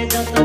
আরে